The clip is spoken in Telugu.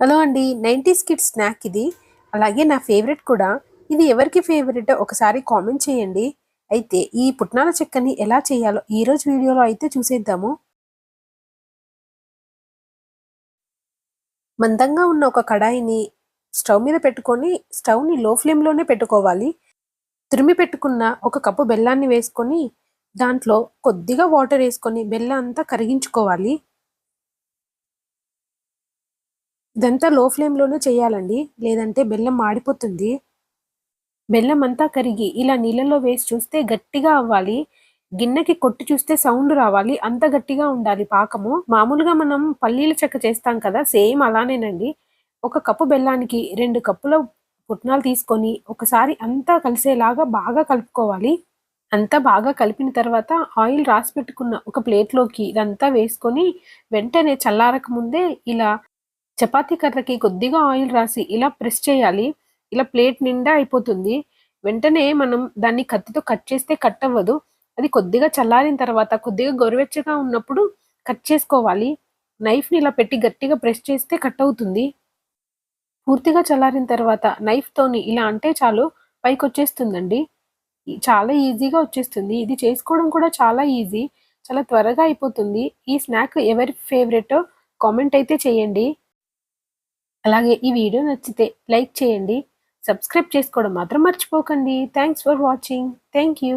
హలో అండి నైంటీస్ కిడ్స్ స్నాక్ ఇది. అలాగే నా ఫేవరెట్ కూడా. ఇది ఎవరికి ఫేవరెట్ ఒకసారి కామెంట్ చేయండి. అయితే ఈ పుట్నాల చెక్కని ఎలా చేయాలో ఈ రోజు వీడియోలో అయితే చూసేద్దాము. మందంగా ఉన్న ఒక కడాయిని స్టవ్ మీద పెట్టుకొని స్టవ్ని లో ఫ్లేమ్లోనే పెట్టుకోవాలి. తురిమి పెట్టుకున్న ఒక కప్పు బెల్లాన్ని వేసుకొని దాంట్లో కొద్దిగా వాటర్ వేసుకొని బెల్లం అంతా కరిగించుకోవాలి. ఇదంతా లో ఫ్లేమ్లోనే చేయాలండి. లేదంటే బెల్లం మాడిపోతుంది బెల్లం అంతా కరిగి ఇలా నీళ్ళలో వేసి చూస్తే గట్టిగా అవ్వాలి. గిన్నెకి కొట్టి చూస్తే సౌండ్ రావాలి. అంత గట్టిగా ఉండాలి పాకము. మామూలుగా మనం పల్లీల చెక్క చేస్తాం కదా సేమ్ అలానేనండి. ఒక కప్పు బెల్లానికి రెండు కప్పుల పుట్నాలు తీసుకొని ఒకసారి అంతా కలిసేలాగా బాగా కలుపుకోవాలి. అంతా బాగా కలిపిన తర్వాత ఆయిల్ రాసి పెట్టుకున్న ఒక ప్లేట్లోకి ఇదంతా వేసుకొని వెంటనే చల్లారక ముందే ఇలా చపాతీ కర్రకి కొద్దిగా ఆయిల్ రాసి ఇలా ప్రెస్ చేయాలి. ఇలా ప్లేట్ నిండా అయిపోతుంది. వెంటనే మనం దాన్ని కత్తితో కట్ చేస్తే కట్ అవ్వదు అది కొద్దిగా చల్లారిన తర్వాత కొద్దిగా గొరవెచ్చగా ఉన్నప్పుడు కట్ చేసుకోవాలి. నైఫ్ని ఇలా పెట్టి గట్టిగా ప్రెస్ చేస్తే కట్ అవుతుంది పూర్తిగా చల్లారిన తర్వాత నైఫ్తోని ఇలా అంటే చాలు పైకి వచ్చేస్తుందండి. చాలా ఈజీగా వచ్చేస్తుంది. ఇది చేసుకోవడం కూడా చాలా ఈజీ. చాలా త్వరగా అయిపోతుంది. ఈ స్నాక్ ఎవరి ఫేవరెటో కామెంట్ అయితే చేయండి. అలాగే ఈ వీడియో నచ్చితే లైక్ చేయండి సబ్స్క్రైబ్ చేసుకోవడం మాత్రం మర్చిపోకండి. Thanks for watching thank you